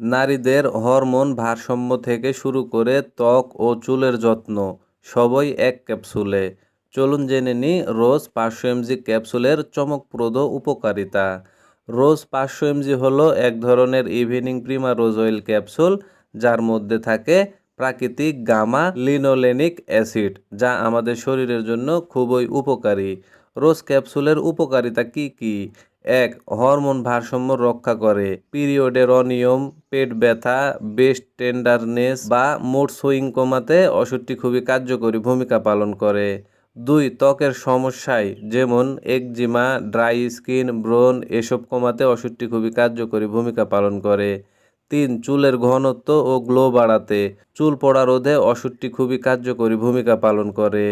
নারীদের হরমোন ভারসাম্য থেকে শুরু করে ত্বক ও চুলের যত্ন, সবই এক ক্যাপসুলে। চলুন জেনে নিই রোজ পাঁচশো এমজি ক্যাপসুলের চমকপ্রদ উপকারিতা। রোজ পাঁচশো এমজি হলো এক ধরনের evening primrose oil capsule, যার মধ্যে থাকে প্রাকৃতিক গামা লিনোলেনিক অ্যাসিড, যা আমাদের শরীরের জন্য খুবই উপকারী। রোজ ক্যাপসুলের উপকারিতা কি কি? এক, হরমোন ভারসাম্য রক্ষা করে। পিরিয়ডের অনিয়ম পেট ব্যথা বেস্ট টেন্ডারনেস বা মুড সুইং কমাতে ওষুধটি খুবই কার্যকরী ভূমিকা পালন করে। দুই, ত্বকের সমস্যায়, যেমন একজিমা, ড্রাই স্কিন, ব্রণ, এসব কমাতে ওষুধটি খুবই কার্যকরী ভূমিকা পালন করে। তিন, চুলের ঘনত্ব ও গ্লো বাড়াতে চুল পড়া রোধে ওষুধটি খুবই কার্যকরী ভূমিকা পালন করে।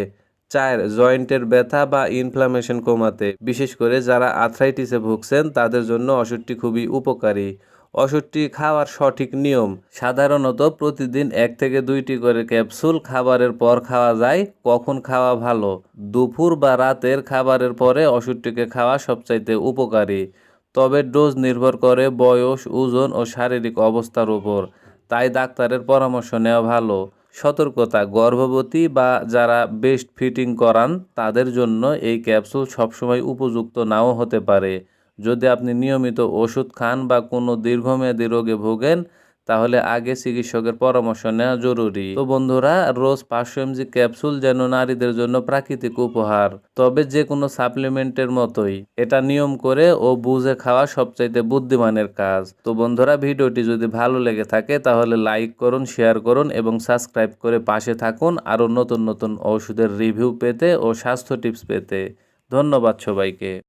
চার, জয়েন্টের ব্যথা বা ইনফ্লামেশন কমাতে, বিশেষ করে যারা আর্থ্রাইটিসে ভুগছেন তাদের জন্য ওষুধটি খুবই উপকারী। ওষুধটি খাওয়ার সঠিক নিয়ম। সাধারণত প্রতিদিন এক থেকে দুইটি করে ক্যাপসুল খাবারের পর খাওয়া যায়, কখন খাওয়া ভালো। দুপুর বা রাতের খাবারের পরে ওষুধটিকে খাওয়া সবচাইতে উপকারী। তবে ডোজ নির্ভর করে বয়স, ওজন ও শারীরিক অবস্থার উপর। তাই ডাক্তারের পরামর্শ নেওয়া ভালো। সতর্কতা, গর্ভবতী বা যারা বেস্ট ফিটিং করান, তাদের জন্য এই ক্যাপসুল সবসময় উপযুক্ত নাও হতে পারে। যদি আপনি নিয়মিত ওষুধ খান বা কোনো দীর্ঘমেয়াদী রোগে ভোগেন, তাহলে আগে চিকিৎসকের পরামর্শ নেওয়া জরুরি। তো বন্ধুরা, রোজ পাঁচশো এমজি ক্যাপসুল যেন নারীদের জন্য প্রাকৃতিক উপহার, তবে যে কোনো সাপ্লিমেন্টের মতোই। এটা নিয়ম করে ও বুঝে খাওয়া সবচাইতে বুদ্ধিমানের কাজ। তো বন্ধুরা, ভিডিওটি যদি ভালো লেগে থাকে, তাহলে লাইক করুন, শেয়ার করুন এবং সাবস্ক্রাইব করে পাশে থাকুন আরও নতুন নতুন ওষুধের রিভিউ পেতে ও স্বাস্থ্য টিপস পেতে। ধন্যবাদ সবাইকে।